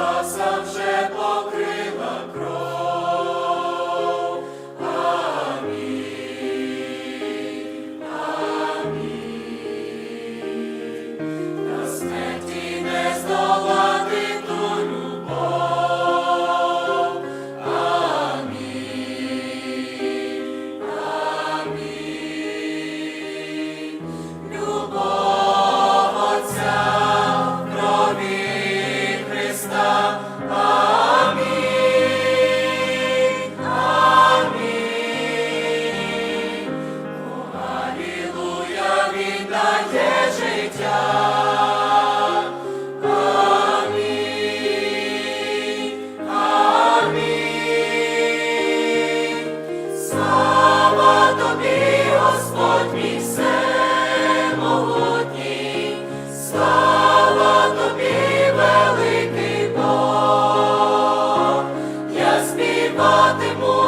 Спаса вже покрила кров. дає життя. Амінь. Слава тобі, Господь мій всемогутній, слава тобі, великий Бог, я співатиму.